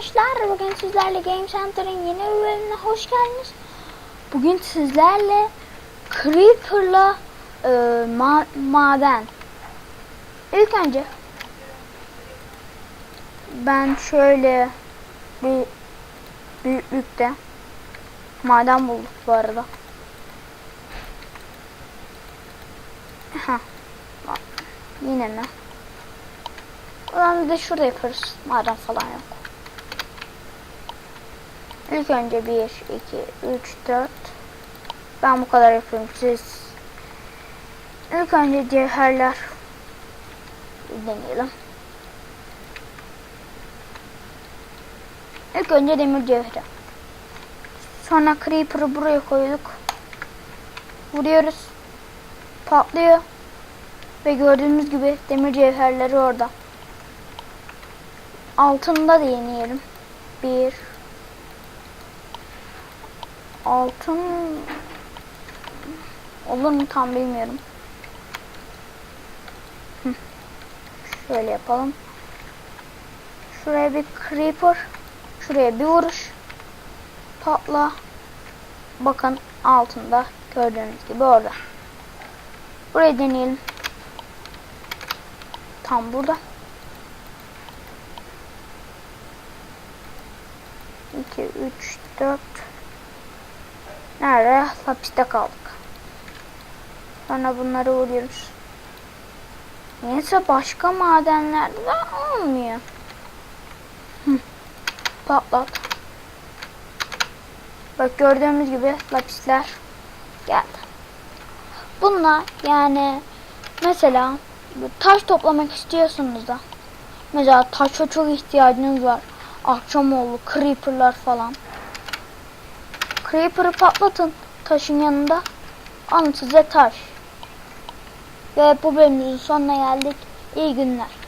arkadaşlar. Bugün sizlerle Game Center'ın yeni bölümüne hoş geldiniz. Bugün sizlerle Creeper'la e, ma- maden. İlk önce ben şöyle bir büyüklükte maden bulduk bu arada. Bak, Yine mi? Ulan bir de şurada yaparız. Maden falan yok. İlk önce 1, 2, 3, 4. Ben bu kadar yapıyorum. Siz ilk önce cevherler deneyelim. İlk önce demir cevheri. Sonra creeper'ı buraya koyduk. Vuruyoruz. Patlıyor. Ve gördüğünüz gibi demir cevherleri orada. Altında deneyelim. Bir. Altın olur mu tam bilmiyorum. Şöyle yapalım. Şuraya bir creeper. Şuraya bir vuruş. Patla. Bakın altında gördüğünüz gibi orada. Burayı deneyelim. Tam burada. 2, 3, 4 Nerede? Hapiste kaldık. Sonra bunları vuruyoruz. Neyse başka madenlerde de olmuyor. Hı. Patlat. Bak gördüğümüz gibi lapisler geldi. Bunlar yani mesela taş toplamak istiyorsunuz da mesela taşa çok ihtiyacınız var. Akşam oldu creeperlar falan. Creeper'ı patlatın taşın yanında. Alın size taş. Ve bu bölümümüzün sonuna geldik. İyi günler.